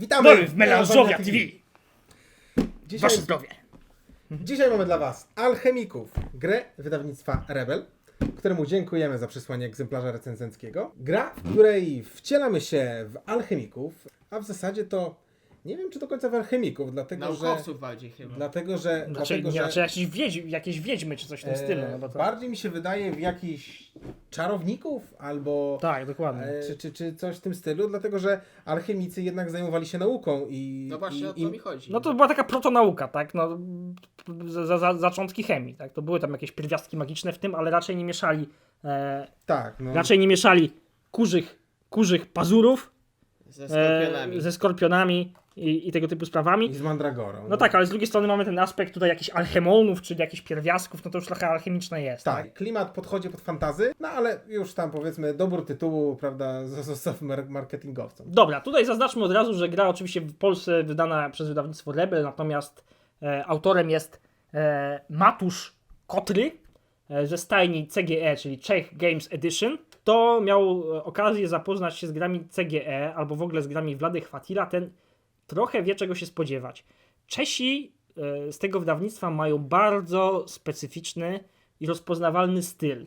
Witamy w Melanżowia TV. Dzisiaj, Wasze zdrowie. dzisiaj mamy dla Was Alchemików, grę wydawnictwa Rebel, któremu dziękujemy za przysłanie egzemplarza recenzenckiego. Gra, w której wcielamy się w alchemików, a w zasadzie to nie wiem, czy do końca w alchemików, dlatego że... Naukowców bardziej chyba. Dlatego, że... Znaczy, dlatego, nie, że znaczy jakieś, wiedź, jakieś wiedźmy czy coś w tym e, stylu. No bo to... Bardziej mi się wydaje w jakichś czarowników albo... Tak, dokładnie. E, czy, czy, czy coś w tym stylu, dlatego że alchemicy jednak zajmowali się nauką i. No właśnie i, o to i, mi chodzi. No to była taka protonauka, tak? No, za, za, za, zaczątki chemii, tak? To były tam jakieś pierwiastki magiczne w tym, ale raczej nie mieszali e, Tak, no. raczej nie mieszali kurzych, kurzych pazurów Ze e, skorpionami. ze skorpionami i, i tego typu sprawami. I z Mandragorą. No tak, ale z drugiej strony mamy ten aspekt tutaj jakichś alchemonów, czyli jakichś pierwiastków, no to już trochę alchemiczne jest. Tak, klimat podchodzi pod fantazy, no ale już tam powiedzmy dobór tytułu, prawda, zostaw mar- marketingowcom. Dobra, tutaj zaznaczmy od razu, że gra oczywiście w Polsce wydana przez wydawnictwo Rebel, natomiast e, autorem jest e, Matusz Kotry e, ze stajni CGE, czyli Czech Games Edition. To miał e, okazję zapoznać się z grami CGE albo w ogóle z grami Wlady Chwatila, ten trochę wie czego się spodziewać. Czesi e, z tego wydawnictwa mają bardzo specyficzny i rozpoznawalny styl.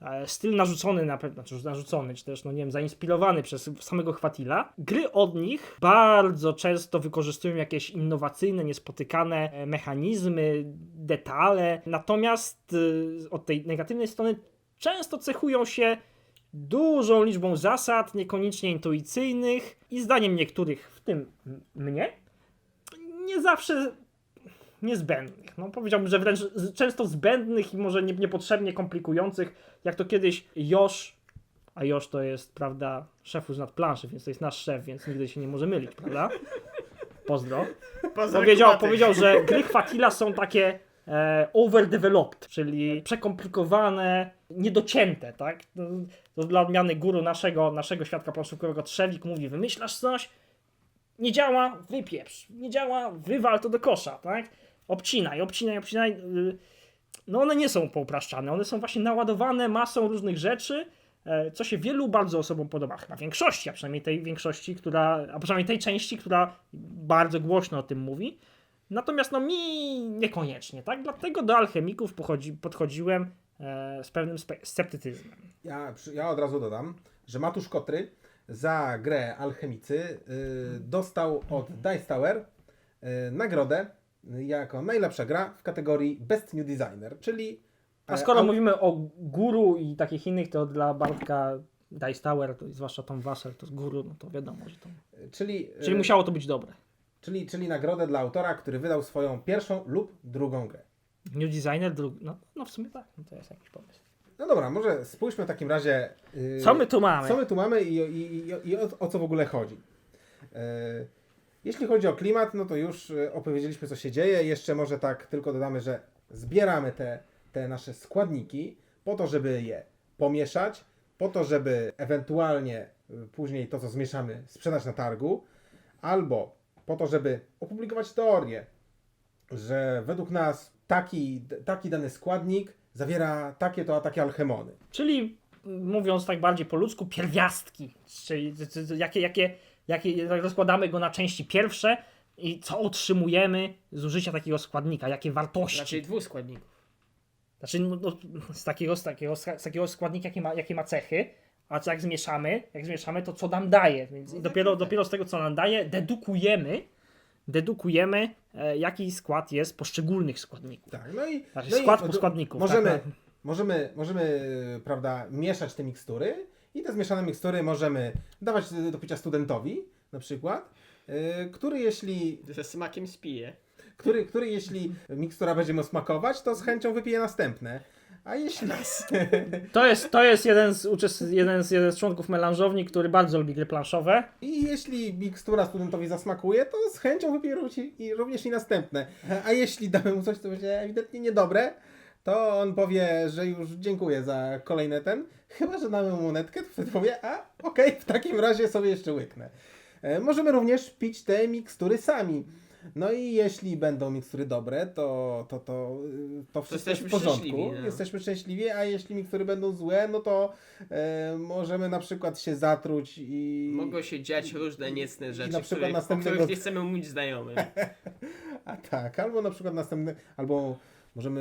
E, Styl narzucony na pewno, znaczy narzucony, czy też, no nie wiem, zainspirowany przez samego Chwatila. Gry od nich bardzo często wykorzystują jakieś innowacyjne, niespotykane mechanizmy, detale, natomiast od tej negatywnej strony często cechują się dużą liczbą zasad, niekoniecznie intuicyjnych i zdaniem niektórych, w tym mnie, nie zawsze niezbędnych. No powiedziałbym, że wręcz często zbędnych i może nie, niepotrzebnie komplikujących, jak to kiedyś Josz, a Josz to jest, prawda, szef nad planszy, więc to jest nasz szef, więc nigdy się nie może mylić, prawda? Pozdro. Powiedział, powiedział, że gry Chwatila są takie overdeveloped, czyli przekomplikowane, niedocięte, tak? To, to dla odmiany guru naszego, naszego świadka planszówkowego Trzewik mówi, wymyślasz coś, nie działa, wypieprz, nie działa, wywal to do kosza, tak? Obcinaj, obcinaj, obcinaj. y, No one nie są poupraszczane, one są właśnie naładowane masą różnych rzeczy, e, co się wielu bardzo osobom podoba, chyba większości, a przynajmniej tej większości, która, a przynajmniej tej części, która bardzo głośno o tym mówi. Natomiast no mi niekoniecznie, tak? Dlatego do alchemików pochodzi, podchodziłem e, z pewnym sceptycyzmem. Ja, ja od razu dodam, że Matusz Kotry za grę Alchemicy y, dostał od Dice Tower y, nagrodę y, jako najlepsza gra w kategorii Best New Designer, czyli A e, skoro mówimy o guru i takich innych, to dla Bartka Dice Tower, to, zwłaszcza Tom Wasser, to z guru, no to wiadomo, że to... czyli, Czyli musiało to być dobre. Czyli, czyli nagrodę dla autora, który wydał swoją pierwszą lub drugą grę. New Designer, drugi, no, no w sumie tak, no to jest jakiś pomysł. No dobra, może spójrzmy w takim razie. y, Co my tu mamy? Co my tu mamy i, i, i, i o, o co w ogóle chodzi. E, jeśli chodzi o klimat, no to już e, opowiedzieliśmy, co się dzieje. Jeszcze może tak tylko dodamy, że zbieramy te, te nasze składniki po to, żeby je pomieszać, po to, żeby ewentualnie e, później to, co zmieszamy, sprzedać na targu, albo po to, żeby opublikować teorię, że według nas taki, taki dany składnik zawiera takie to, a takie alchemony. Czyli mówiąc tak bardziej po ludzku, pierwiastki, czyli jakie, jakie, jakie rozkładamy go na części pierwsze i co otrzymujemy z użycia takiego składnika, jakie wartości. Raczej dwóch składników. Znaczy, no, no, z, takiego, z, takiego, z takiego składnika, jakie ma, jakie ma cechy, a co jak zmieszamy, jak zmieszamy, to co nam daje. Więc i dopiero, dopiero z tego, co nam daje, dedukujemy, dedukujemy, e, jaki skład jest poszczególnych składników. Tak, no i, Znaczy no i skład do- składników. Możemy, tak, możemy, możemy, prawda, mieszać te mikstury i te zmieszane mikstury możemy dawać do picia studentowi, na przykład, yy, który jeśli, Ze smakiem spije. który, który jeśli mikstura będzie mu smakować, to z chęcią wypije następne. A jeśli... To jest, to jest jeden, z uczest, jeden, z, jeden z członków melanżowni, który bardzo lubi gry planszowe. I jeśli mikstura studentowi zasmakuje, to z chęcią wypije również i- i również i następne. A jeśli damy mu coś, co będzie ewidentnie niedobre, to on powie, że już dziękuję za kolejny ten. Chyba, że damy mu monetkę, to wtedy powie, a okej, w takim razie sobie jeszcze łyknę. E, Możemy również pić te mikstury sami. No i jeśli będą mikstury dobre, to, to, to, to wszystko jest w porządku. szczęśliwi. Jesteśmy szczęśliwi, a jeśli mikstury będą złe, no to e, możemy na przykład się zatruć i... Mogą się dziać różne niecne rzeczy, na przykład których, o następnego- których nie chcemy mówić znajomym. A tak, albo na przykład następny, albo możemy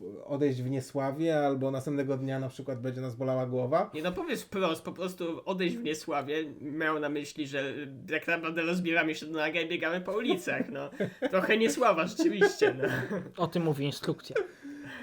y, odejść w niesławie, albo następnego dnia na przykład będzie nas bolała głowa. Nie no powiedz wprost, po prostu odejść w niesławie miał na myśli, że tak naprawdę rozbieramy się do naga i biegamy po ulicach, no. Trochę niesława rzeczywiście, no. O tym mówi instrukcja.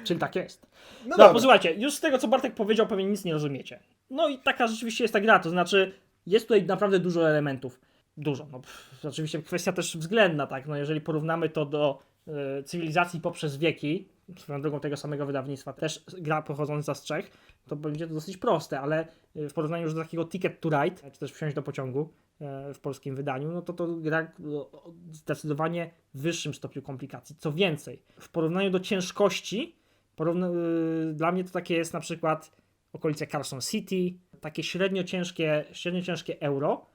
Czyli tak jest. No No, posłuchajcie, już z tego co Bartek powiedział, pewnie nic nie rozumiecie. No i taka rzeczywiście jest ta gra, to znaczy jest tutaj naprawdę dużo elementów. Dużo, no pff, oczywiście kwestia też względna, tak, no jeżeli porównamy to do e, cywilizacji poprzez wieki, swoją drogą tego samego wydawnictwa, też gra pochodząca z Czech, to będzie to dosyć proste, ale e, w porównaniu już do takiego Ticket to Ride, czy też wsiąść do pociągu e, w polskim wydaniu, no to to gra o zdecydowanie wyższym stopniu komplikacji. Co więcej, w porównaniu do ciężkości, Porówna- dla mnie to takie jest na przykład okolice Carson City, takie średnio ciężkie, średnio ciężkie euro.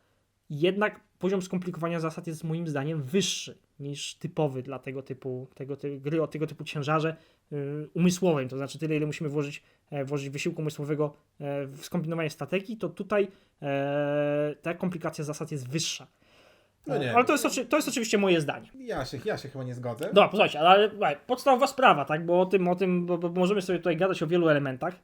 Jednak poziom skomplikowania zasad jest moim zdaniem wyższy niż typowy dla tego typu tego, ty, gry o tego typu ciężarze y, umysłowym. To znaczy tyle, ile musimy włożyć, e, włożyć wysiłku umysłowego e, w skombinowanie strategii, to tutaj e, ta komplikacja zasad jest wyższa. No nie. Ale to jest, to jest oczywiście moje zdanie. Ja się, ja się chyba nie zgodzę. Dobra, posłuchajcie, ale podstawowa sprawa, tak, bo o tym, o tym, bo, bo możemy sobie tutaj gadać o wielu elementach.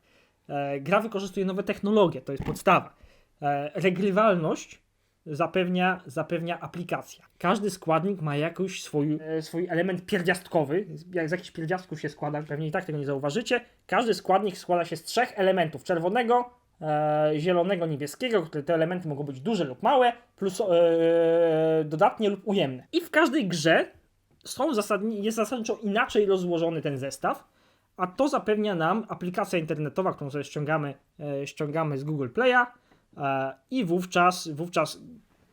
E, gra wykorzystuje nowe technologie, to jest podstawa. E, regrywalność zapewnia, zapewnia aplikacja. Każdy składnik ma jakiś swój, e, swój element pierdziastkowy. Jak z jakichś pierdziastków się składa, pewnie i tak tego nie zauważycie. Każdy składnik składa się z trzech elementów: czerwonego, e, zielonego, niebieskiego, które te elementy mogą być duże lub małe, plus e, dodatnie lub ujemne. I w każdej grze są zasadni- jest zasadniczo inaczej rozłożony ten zestaw, a to zapewnia nam aplikacja internetowa, którą sobie ściągamy, e, ściągamy z Google Play'a i wówczas, wówczas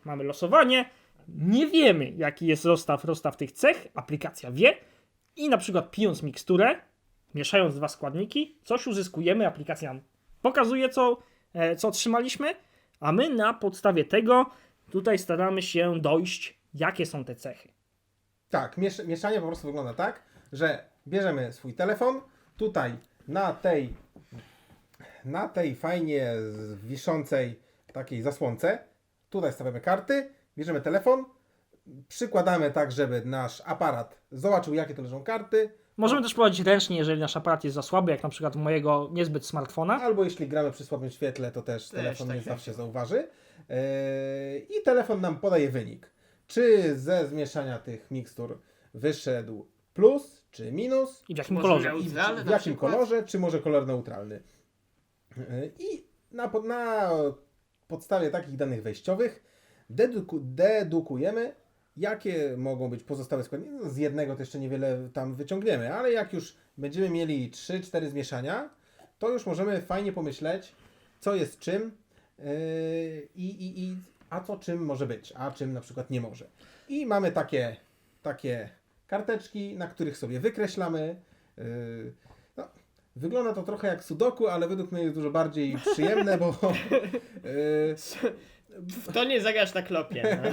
mamy losowanie. Nie wiemy, jaki jest rozstaw, rozstaw tych cech, aplikacja wie. I na przykład pijąc miksturę, mieszając dwa składniki, coś uzyskujemy, aplikacja pokazuje, co, e, co otrzymaliśmy, a my na podstawie tego tutaj staramy się dojść, jakie są te cechy. Tak, miesz mieszanie po prostu wygląda tak, że bierzemy swój telefon, tutaj na tej, na tej fajnie wiszącej takiej zasłonce, tutaj stawiamy karty, bierzemy telefon, przykładamy tak, żeby nasz aparat zobaczył, jakie to leżą karty, Możemy też prowadzić ręcznie, jeżeli nasz aparat jest za słaby, jak na przykład mojego niezbyt smartfona. albo jeśli gramy przy słabym świetle, to też, telefon tak nie zawsze zauważy. Yy, I telefon nam podaje wynik. Czy ze zmieszania tych mikstur wyszedł plus, czy minus, I w jakim kolorze. i w, w jakim kolorze, czy może kolor neutralny. Yy, I na, na podstawie takich danych wejściowych deduku, dedukujemy, jakie mogą być pozostałe składniki. No, z jednego to jeszcze niewiele tam wyciągniemy, ale jak już będziemy mieli 3-4 zmieszania, to już możemy fajnie pomyśleć, co jest czym yy, i, i, i a co czym może być, a czym na przykład nie może. I mamy takie, takie karteczki, na których sobie wykreślamy. Yy, wygląda to trochę jak sudoku, ale według mnie jest dużo bardziej przyjemne, bo yy, W to nie zagrasz na klopie. No.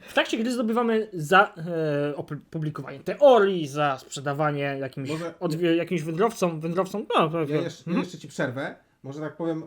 W trakcie gry zdobywamy za e, opublikowanie teorii, za sprzedawanie jakimś, Może- odwie, jakimś wędrowcom, wędrowcom, no, to, Ja jeszcze, mhm. jeszcze Ci przerwę. Może tak powiem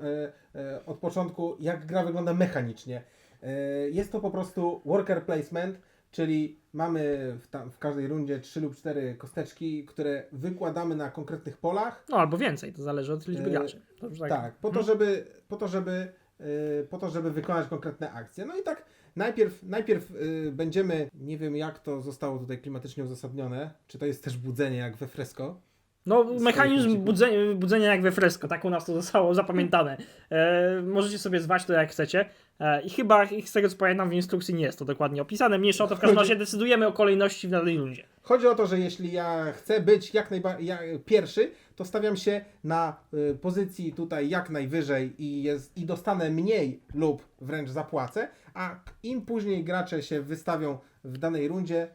e, e, od początku, jak gra wygląda mechanicznie. E, jest to po prostu worker placement, czyli mamy w, tam, w każdej rundzie 3 lub 4 kosteczki, które wykładamy na konkretnych polach. no albo więcej, to zależy od liczby E, graczy. Tak, Tak, po to, żeby, po to, żeby, e, po to, żeby wykonać konkretne akcje. No i tak najpierw, najpierw e, będziemy, nie wiem jak to zostało tutaj klimatycznie uzasadnione, czy to jest też budzenie jak we fresco. No, mechanizm budzenia, budzenia jak we fresco, tak u nas to zostało zapamiętane. E, możecie sobie zwać to jak chcecie. E, I chyba, i z tego co pamiętam, w instrukcji nie jest to dokładnie opisane. Mniejsza o to, w każdym razie decydujemy o kolejności w danej rundzie. Chodzi o to, że jeśli ja chcę być jak najbardziej ja, pierwszy, to stawiam się na y, pozycji tutaj jak najwyżej i, jest, i dostanę mniej lub wręcz zapłacę, a im później gracze się wystawią w danej rundzie,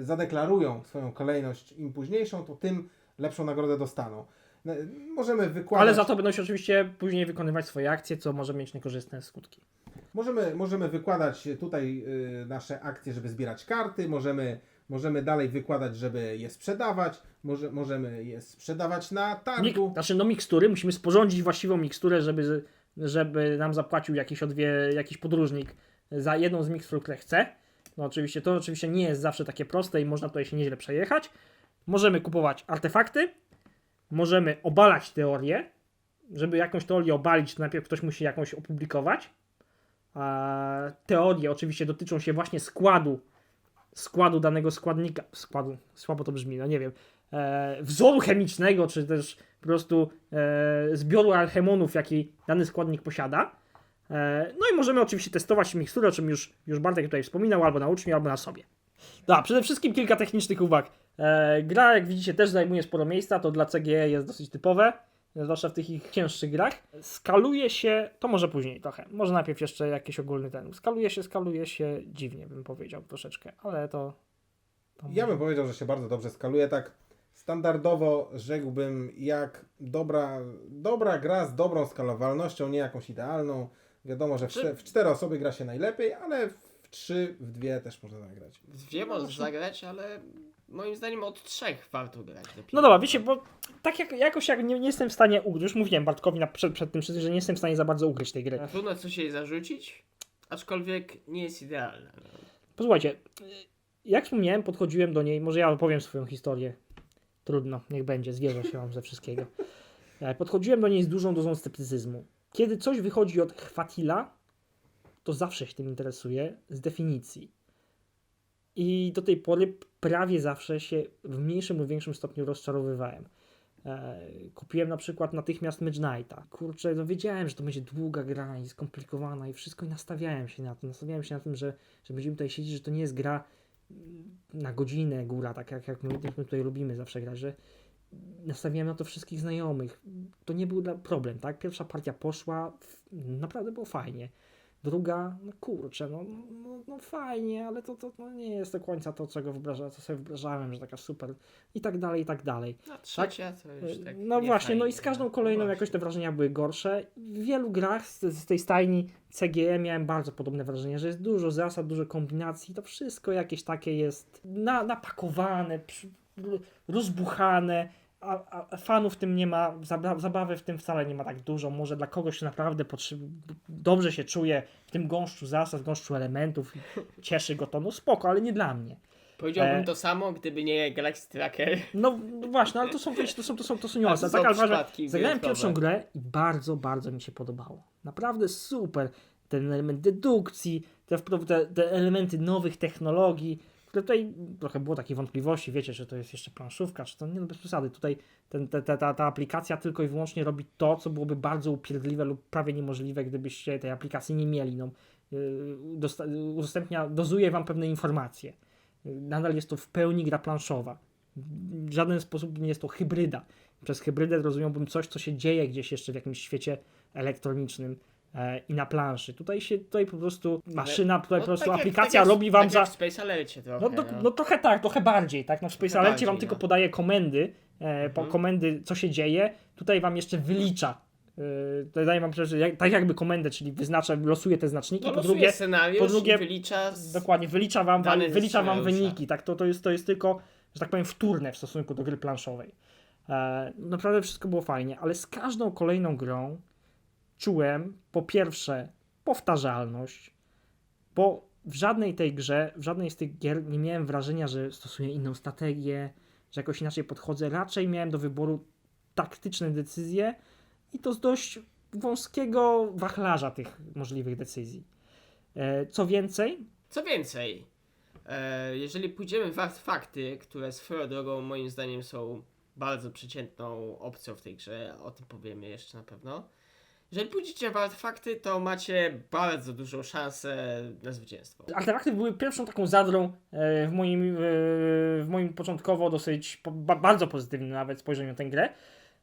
y, zadeklarują swoją kolejność im późniejszą, to tym lepszą nagrodę dostaną. No, Możemy wykładać... Ale za to będą się oczywiście później wykonywać swoje akcje, co może mieć niekorzystne skutki. Możemy, możemy wykładać tutaj y, nasze akcje, żeby zbierać karty, możemy, możemy dalej wykładać, żeby je sprzedawać, może, możemy je sprzedawać na Mik- targu. znaczy, no mikstury, musimy sporządzić właściwą miksturę, żeby, żeby nam zapłacił jakiś, odwie, jakiś podróżnik za jedną z mikstur, które chce. No oczywiście, to oczywiście nie jest zawsze takie proste i można tutaj się nieźle przejechać. Możemy kupować artefakty, możemy obalać teorię. Żeby jakąś teorię obalić, to najpierw ktoś musi jakąś opublikować. Teorie oczywiście dotyczą się właśnie składu, składu danego składnika, składu, słabo to brzmi, no nie wiem, e, wzoru chemicznego, czy też po prostu e, zbioru alchemonów, jaki dany składnik posiada. E, no i możemy oczywiście testować miksturę, o czym już, już Bartek tutaj wspominał, albo na uczniu, albo na sobie. Da, przede wszystkim kilka technicznych uwag. E, gra, jak widzicie, też zajmuje sporo miejsca, to dla CGE jest dosyć typowe, zwłaszcza w tych ich cięższych grach. Skaluje się, to może później trochę, może najpierw jeszcze jakiś ogólny ten. Skaluje się, skaluje się dziwnie, bym powiedział troszeczkę, ale to... to Ja bym powiedział, że się bardzo dobrze skaluje. Tak standardowo rzekłbym, jak dobra, dobra gra z dobrą skalowalnością, nie jakąś idealną. Wiadomo, że w, Czy- w cztery osoby gra się najlepiej, ale w trzy, w dwie też można zagrać. Dwie możesz zagrać, ale moim zdaniem od trzech warto grać. dopiero. No dobra, wiecie, bo tak jak, jakoś jak nie, nie jestem w stanie ugryźć, już mówiłem Bartkowi na, przed, przed tym, wszystkim, że nie jestem w stanie za bardzo ugryźć tej gry. No, Trudno coś jej zarzucić, aczkolwiek nie jest idealna. No. Posłuchajcie, jak wspomniałem, podchodziłem do niej, może ja opowiem swoją historię. Trudno, niech będzie, zwierzę się wam ze wszystkiego. E, Podchodziłem do niej z dużą dozą sceptycyzmu. Kiedy coś wychodzi od chwatila, to zawsze się tym interesuję z definicji. I do tej pory prawie zawsze się w mniejszym lub większym stopniu rozczarowywałem. E, kupiłem na przykład natychmiast Mage Knighta. Kurczę, no wiedziałem, że to będzie długa gra i skomplikowana i wszystko i nastawiałem się na to. Nastawiałem się na tym, że, że będziemy tutaj siedzieć, że to nie jest gra na godzinę góra, tak jak, jak my, tutaj lubimy zawsze grać, że nastawiałem na to wszystkich znajomych. To nie był problem, tak? Pierwsza partia poszła, naprawdę było fajnie. Druga, no kurczę, no, no, no fajnie, ale to, to no nie jest do końca to, czego wyobraża, co sobie wyobrażałem, że taka super i tak dalej, i tak dalej. No trzecia to już tak No nie właśnie, no i fajnie, z każdą no. kolejną jakoś te wrażenia były gorsze. W wielu grach z, z tej stajni CGE miałem bardzo podobne wrażenie, że jest dużo zasad, dużo kombinacji, to wszystko jakieś takie jest na, napakowane, rozbuchane, a, a- fanów w tym nie ma, zaba- zabawy w tym wcale nie ma tak dużo. Może dla kogoś naprawdę dobrze się czuje w tym gąszczu zasad, gąszczu elementów, cieszy go to, no spoko, ale nie dla mnie. Powiedziałbym E. to samo, gdyby nie Galaxy Tracker. No, no właśnie, ale to są, wiecie, to są, to są, to są niuanse. Tak, ale zagrałem pierwszą grę i bardzo, bardzo mi się podobało. Naprawdę super. Ten element dedukcji, te, te, te elementy nowych technologii, tutaj trochę było takiej wątpliwości, wiecie, że to jest jeszcze planszówka, czy to nie, no bez przesady. Tutaj ten, te, te, ta, ta aplikacja tylko i wyłącznie robi to, co byłoby bardzo upierdliwe lub prawie niemożliwe, gdybyście tej aplikacji nie mieli. No, yy, udostępnia, dozuje wam pewne informacje. Yy, Nadal jest to w pełni gra planszowa. W żaden sposób nie jest to hybryda. Przez hybrydę rozumiałbym coś, co się dzieje gdzieś jeszcze w jakimś świecie elektronicznym i na planszy. Tutaj się, tutaj po prostu maszyna, tutaj po prostu tak jak- aplikacja tak jak- robi wam tak za... w Space Alercie trochę. No, no, no trochę tak, trochę bardziej, tak? No w Space Alercie wam bardziej, tylko no. podaje komendy, e, po Mhm. komendy, co się dzieje, tutaj wam jeszcze wylicza. E, tutaj daje wam przecież jak, tak jakby komendę, czyli wyznacza, losuje te znaczniki, no, po drugie, scenariusz po drugie- wylicza z... Dokładnie, wylicza wam, wam, wylicza wam wyniki, tak? To, to, jest, to jest tylko, że tak powiem, wtórne w stosunku do gry planszowej. E, naprawdę wszystko było fajnie, ale z każdą kolejną grą czułem po pierwsze powtarzalność, bo w żadnej tej grze, w żadnej z tych gier nie miałem wrażenia, że stosuję inną strategię, że jakoś inaczej podchodzę. Raczej miałem do wyboru taktyczne decyzje i to z dość wąskiego wachlarza tych możliwych decyzji. E, Co więcej, Co więcej, e, jeżeli pójdziemy w artefakty, które swoją drogą moim zdaniem są bardzo przeciętną opcją w tej grze, o tym powiemy jeszcze na pewno. Jeżeli pójdziecie w artefakty, to macie bardzo dużą szansę na zwycięstwo. Artefakty były pierwszą taką zadrą e, w moim, e, w moim początkowo dosyć bardzo pozytywnym nawet spojrzeniu na tę grę.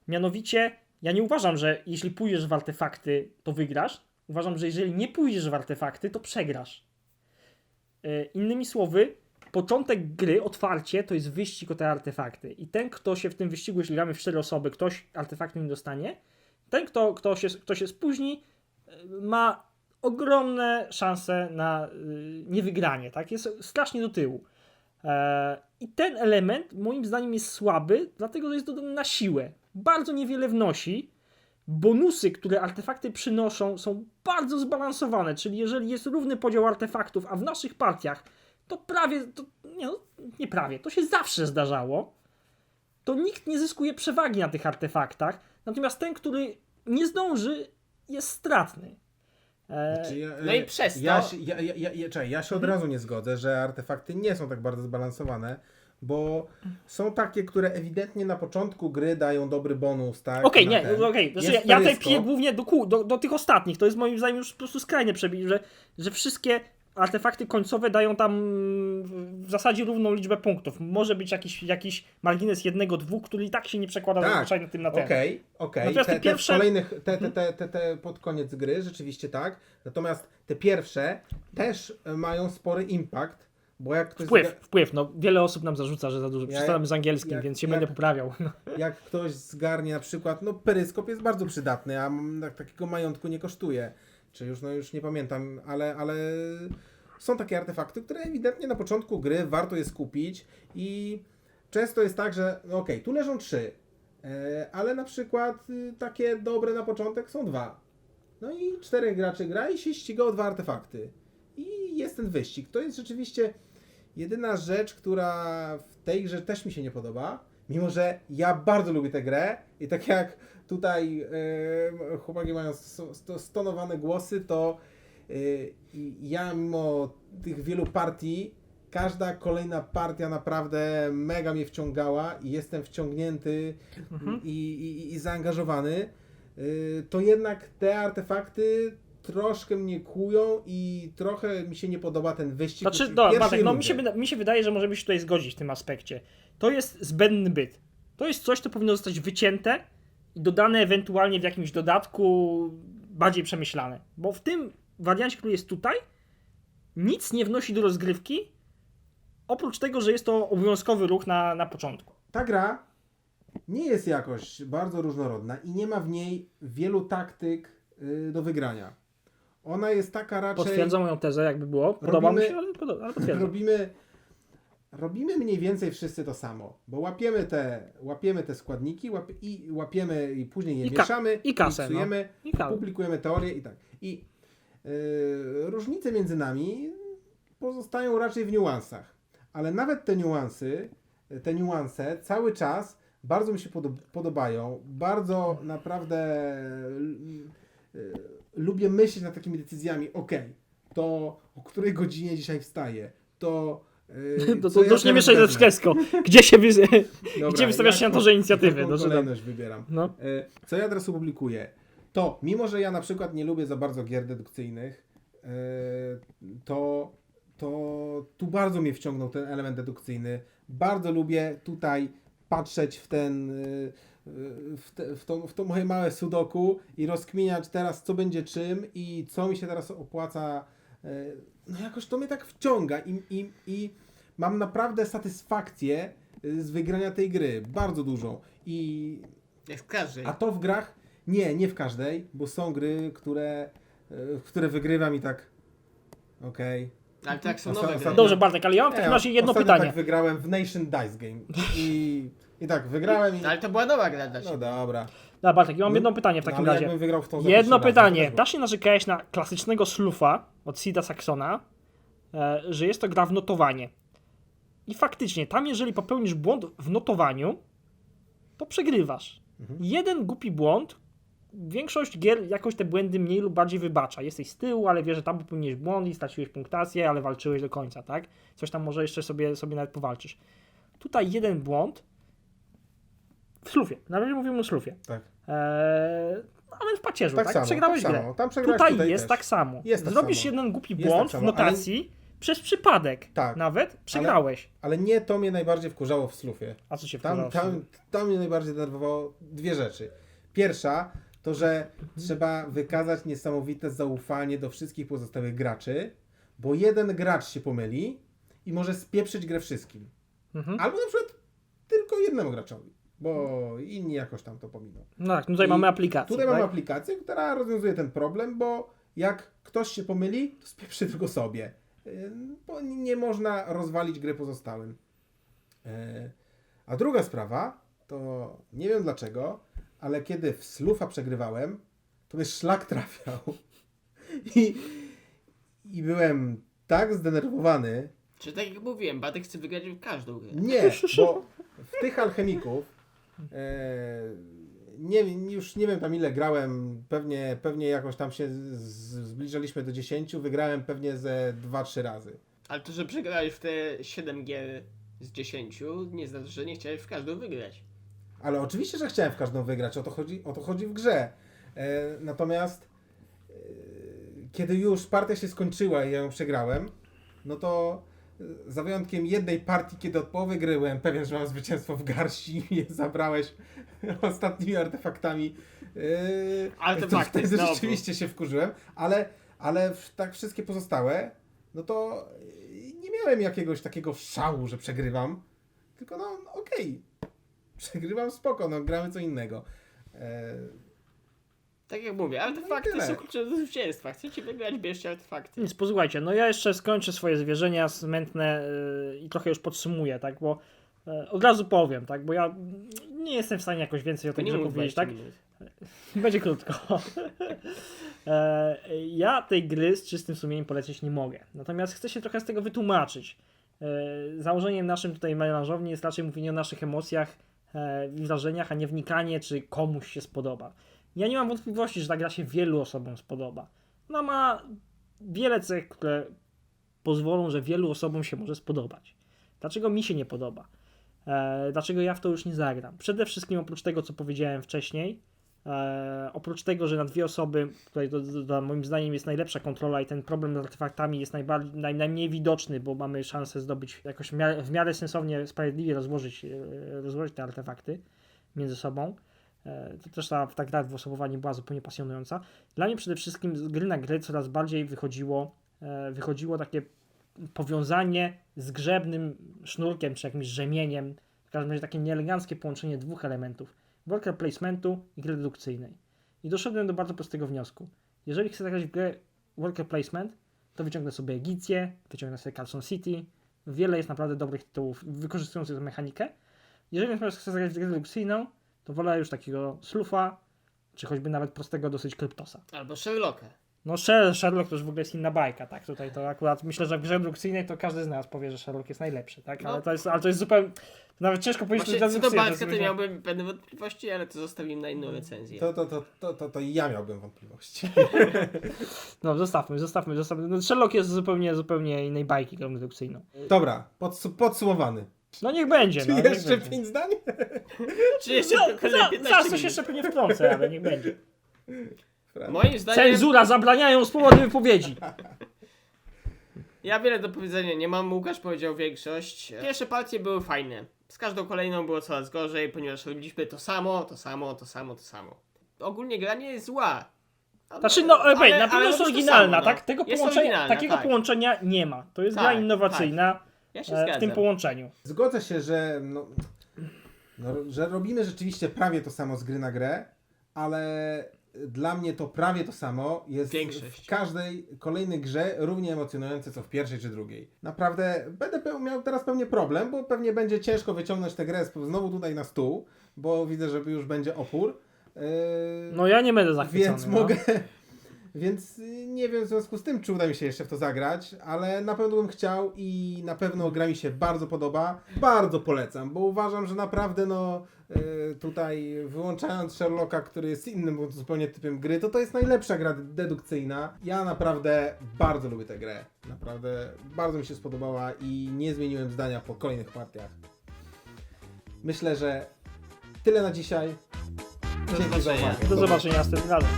Mianowicie, ja nie uważam, że jeśli pójdziesz w artefakty, to wygrasz. Uważam, że jeżeli nie pójdziesz w artefakty, to przegrasz. E, Innymi słowy, początek gry, otwarcie, to jest wyścig o te artefakty. I ten, kto się w tym wyścigu, jeśli gramy w cztery osoby, ktoś artefaktu nie dostanie, ten, kto, kto, się, kto się spóźni, e, ma ogromne szanse na y, niewygranie, tak? Jest strasznie do tyłu. E, I ten element moim zdaniem jest słaby, dlatego że jest dodany na siłę. Bardzo niewiele wnosi. Bonusy, które artefakty przynoszą, są bardzo zbalansowane, czyli jeżeli jest równy podział artefaktów, a w naszych partiach to prawie, to, nie, no, nie prawie, to się zawsze zdarzało, to nikt nie zyskuje przewagi na tych artefaktach, natomiast ten, który nie zdąży, jest stratny. E, Czy ja, No i e, przez ja, to- się- Ja, ja, ja, ja, czekaj, ja się od Mhm. razu nie zgodzę, że artefakty nie są tak bardzo zbalansowane, bo są takie, które ewidentnie na początku gry dają dobry bonus, tak? Okej, na nie, okej. Znaczy, ja, ja tutaj peryskop. piję głównie do, kół- do, do tych ostatnich. To jest moim zdaniem już po prostu skrajne przebicie, że, że wszystkie artefakty końcowe dają tam w zasadzie równą liczbę punktów. Może być jakiś, jakiś margines jednego, dwóch, który i tak się nie przekłada Tak. zazwyczaj na tym na ten. Okej, okej. Natomiast Te, te pierwsze- Mhm. kolejnych, te, te, te, te, te pod koniec gry, rzeczywiście tak. Natomiast te pierwsze też mają spory impact, bo jak ktoś, Wpływ, zga- wpływ. No, wiele osób nam zarzuca, że za dużo przesadzamy z angielskim, jak- więc się jak- będę poprawiał. Jak ktoś zgarnie na przykład, no peryskop jest bardzo przydatny, a tak- takiego majątku nie kosztuje. Czy już, no już nie pamiętam, ale, ale są takie artefakty, które ewidentnie na początku gry warto je skupić i często jest tak, że no okej, tu leżą trzy, e, ale na przykład y, takie dobre na początek są dwa. No i czterech graczy gra i się ściga o dwa artefakty. I jest ten wyścig. To jest rzeczywiście jedyna rzecz, która w tej grze też mi się nie podoba. Mimo, że ja bardzo lubię tę grę i tak jak tutaj e, chłopaki mają sto- sto- stonowane głosy, to i ja mimo tych wielu partii, każda kolejna partia naprawdę mega mnie wciągała i jestem wciągnięty Mhm. i, i, i zaangażowany, y, to jednak te artefakty troszkę mnie kłują i trochę mi się nie podoba ten wyścig. Znaczy, no, pierwszej Bartek, no mi się, mi się wydaje, że możemy się tutaj zgodzić w tym aspekcie. To jest zbędny byt. To jest coś, co powinno zostać wycięte i dodane ewentualnie w jakimś dodatku bardziej przemyślane. Bo w tym wariancie, który jest tutaj, nic nie wnosi do rozgrywki, oprócz tego, że jest to obowiązkowy ruch na, na początku. Ta gra nie jest jakoś bardzo różnorodna i nie ma w niej wielu taktyk y, do wygrania. Ona jest taka raczej. Potwierdzam moją tezę, jakby było. Podoba mi Robimy- się, ale, podo- ale robimy, robimy mniej więcej wszyscy to samo, bo łapiemy te, łapiemy te składniki łapie, i łapiemy i później je I ka- mieszamy, i kasę, no. miksujemy, I kal. publikujemy teorię i tak. I yy, różnice między nami pozostają raczej w niuansach, ale nawet te niuansy, te niuanse cały czas bardzo mi się podob- podobają, bardzo naprawdę lubię myśleć nad takimi decyzjami, okej, to o której godzinie dzisiaj wstaję, to yy, To, to, to już nie mieszaj ze wezmę. skresko. Gdzie się wy... Dobra, Gdzie wystawiasz się na jaką- torze inicjatywy? No, że kolejność wybieram. No. E, Co ja teraz opublikuję? To, mimo że ja na przykład nie lubię za bardzo gier dedukcyjnych, to, to tu bardzo mnie wciągnął ten element dedukcyjny. Bardzo lubię tutaj patrzeć w ten, w, te, w, to, w to moje małe sudoku i rozkminiać teraz, co będzie czym i co mi się teraz opłaca. e, No jakoś to mnie tak wciąga i, i, i mam naprawdę satysfakcję e, z wygrania tej gry. Bardzo dużą. I Jak w każdej. a to w grach? Nie, nie w każdej, bo są gry, które, w które wygrywam i tak. Okej. Ale tak są Osta- nowe gry. ostatnio- Dobrze, Bartek, ale ja mam w takim razie jedno ostatnio pytanie. tak wygrałem w Nation Dice Game. I, i tak, wygrałem i. Ale to była nowa gra dla No ciebie. dobra. Dobra, Bartek, ja mam No, jedno pytanie w No, takim ale razie. jakbym wygrał w tą za Jedno pierwszym razem, pytanie. to też Dasz się narzekałeś na klasycznego slufa od Sida Saxona, e, że jest to gra w notowanie. I faktycznie, tam jeżeli popełnisz błąd w notowaniu, to przegrywasz. Mhm. Jeden głupi błąd, większość gier jakoś te błędy mniej lub bardziej wybacza. Jesteś z tyłu, ale wiesz, że tam popełniłeś błąd i straciłeś punktację, ale walczyłeś do końca, tak? Coś tam może jeszcze sobie, sobie nawet powalczysz. Tutaj jeden błąd w slufie. Na razie mówimy o slufie. Tak. Eee, nawet w pacierzu, tak? Tak samo, Przegrałeś tak grę. Tam przegrałeś Tutaj, tutaj jest też. tak samo. Jest tak Zrobisz samo. jeden głupi Jest błąd tak w samo, ale- notacji, przez przypadek Tak. nawet przegrałeś. Ale nie to mnie najbardziej wkurzało w slufie. A co się Tam, wkurzało? tam, tam mnie najbardziej denerwowało dwie rzeczy. Pierwsza to, że trzeba wykazać niesamowite zaufanie do wszystkich pozostałych graczy, bo jeden gracz się pomyli i może spieprzyć grę wszystkim. Mhm. Albo na przykład tylko jednemu graczowi, bo inni jakoś tam to pominą. No tak, no tutaj I mamy aplikację. Tutaj tak? mamy aplikację, która rozwiązuje ten problem, bo jak ktoś się pomyli, to spieprzy tylko sobie. Bo nie można rozwalić gry pozostałym. Yy, A druga sprawa, to nie wiem dlaczego, ale kiedy w Slufa przegrywałem, to mnie szlak trafiał. I, I byłem tak zdenerwowany. Czy tak jak mówiłem, Batek chce wygrać w każdą grę. Nie, bo w tych alchemików nie, już nie wiem tam ile grałem, pewnie, pewnie jakoś tam się zbliżaliśmy do 10, wygrałem pewnie ze 2-3 razy. Ale to, że przegrałeś w te 7 gier z 10, nie znaczy, że nie chciałeś w każdą wygrać. Ale oczywiście, że chciałem w każdą wygrać, o to chodzi, o to chodzi w grze. E, natomiast e, kiedy już partia się skończyła i ja ją przegrałem, no to e, za wyjątkiem jednej partii, kiedy od połowy gry byłem pewien, że mam zwycięstwo w garści i je zabrałeś ostatnimi artefaktami. e, Artefakty, to znowu. rzeczywiście się wkurzyłem, ale, ale w- tak wszystkie pozostałe, no to nie miałem jakiegoś takiego szału, że przegrywam. Tylko no okej, przegrywam spoko, no gramy co innego. E, Tak jak mówię, artefakty tyle. są kluczem do zwycięstwa. Chcecie wygrać, bierzcie artefakty. Więc posłuchajcie, no ja jeszcze skończę swoje zwierzenia smętne yy, i trochę już podsumuję, tak, bo yy, od razu powiem, tak, bo ja nie jestem w stanie jakoś więcej o grze mów powiedzieć, 20 tak? minut. Będzie krótko. E, ja tej gry z czystym sumieniem polecić nie mogę. Natomiast chcę się trochę z tego wytłumaczyć. E, Założeniem naszym tutaj melanżowni jest raczej mówienie o naszych emocjach e, i wrażeniach, a nie wnikanie, czy komuś się spodoba. Ja nie mam wątpliwości, że ta gra się wielu osobom spodoba. Ona ma wiele cech, które pozwolą, że wielu osobom się może spodobać. Dlaczego mi się nie podoba? E, dlaczego ja w to już nie zagram? Przede wszystkim oprócz tego, co powiedziałem wcześniej, E, oprócz tego, że na dwie osoby, tutaj to, to, to moim zdaniem jest najlepsza kontrola i ten problem z artefaktami jest najbardziej, naj, najmniej widoczny, bo mamy szansę zdobyć jakoś w miarę, w miarę sensownie, sprawiedliwie rozłożyć, e, rozłożyć te artefakty między sobą. E, to też ta, ta gra w osobowanie była zupełnie pasjonująca. Dla mnie przede wszystkim z gry na gry coraz bardziej wychodziło, e, wychodziło takie powiązanie z grzebnym sznurkiem czy jakimś rzemieniem, w każdym razie takie nieeleganckie połączenie dwóch elementów worker placementu i gry dedukcyjnej. I doszedłem do bardzo prostego wniosku. Jeżeli chcę zagrać w grę worker placement, to wyciągnę sobie Egicję, wyciągnę sobie Carson City. Wiele jest naprawdę dobrych tytułów wykorzystujących tę mechanikę. Jeżeli natomiast chcę zagrać w grę dedukcyjną, to wolę już takiego Slufa, czy choćby nawet prostego dosyć Kryptosa. Albo Sherlocka. No Sher- Sherlock to już w ogóle jest inna bajka, tak? Tutaj to akurat myślę, że w grze dedukcyjnej to każdy z nas powie, że Sherlock jest najlepszy, tak? Ale No. to jest, ale to jest zupełnie, nawet ciężko powiedzieć, Właśnie że co do Bartka to jest- miałbym pewne wątpliwości, ale to zostawimy na inną recenzję. to, to, to, to, to, to i ja miałbym wątpliwości. No, zostawmy, zostawmy, zostawmy. No, Sherlock jest zupełnie, zupełnie innej bajki grą dedukcyjną. Dobra, podsu- podsumowany. No niech będzie, Czy no. niech jeszcze będzie. pięć zdań? Czy jeszcze kolejne za, 15 zaraz minut? jeszcze pewnie wtrącę, ale niech będzie. Moim zdaniem, Cenzura zabraniają z powodu wypowiedzi. ja wiele do powiedzenia nie mam, Łukasz powiedział większość. Pierwsze partie były fajne. Z każdą kolejną było coraz gorzej, ponieważ robiliśmy to samo, to samo, to samo, to samo. Ogólnie gra nie jest zła. Ale- Znaczy, no, ale, na pewno ale jest robisz to oryginalna, samo, no. tak? Tego Jest połączenia, oryginalna, takiego tak. połączenia nie ma. To jest gra Tak, innowacyjna Ja się e, w zgadzam. tym połączeniu. Zgodzę się, że, no, no, że robimy rzeczywiście prawie to samo z gry na grę, ale dla mnie to prawie to samo jest Większość. w każdej kolejnej grze równie emocjonujące co w pierwszej czy drugiej. Naprawdę będę miał teraz pewnie problem, bo pewnie będzie ciężko wyciągnąć tę grę znowu tutaj na stół, bo widzę, że już będzie opór. Yy, No ja nie będę zachwycony. więc no. mogę. Więc y, nie wiem w związku z tym, czy uda mi się jeszcze w to zagrać, ale na pewno bym chciał i na pewno gra mi się bardzo podoba. Bardzo polecam, bo uważam, że naprawdę no y, tutaj wyłączając Sherlocka, który jest innym zupełnie typem gry, to to jest najlepsza gra dedukcyjna. Ja naprawdę bardzo lubię tę grę. Naprawdę bardzo mi się spodobała i nie zmieniłem zdania po kolejnych partiach. Myślę, że tyle na dzisiaj. Do Dzięki zobaczenia. Do zobaczenia następnym razem.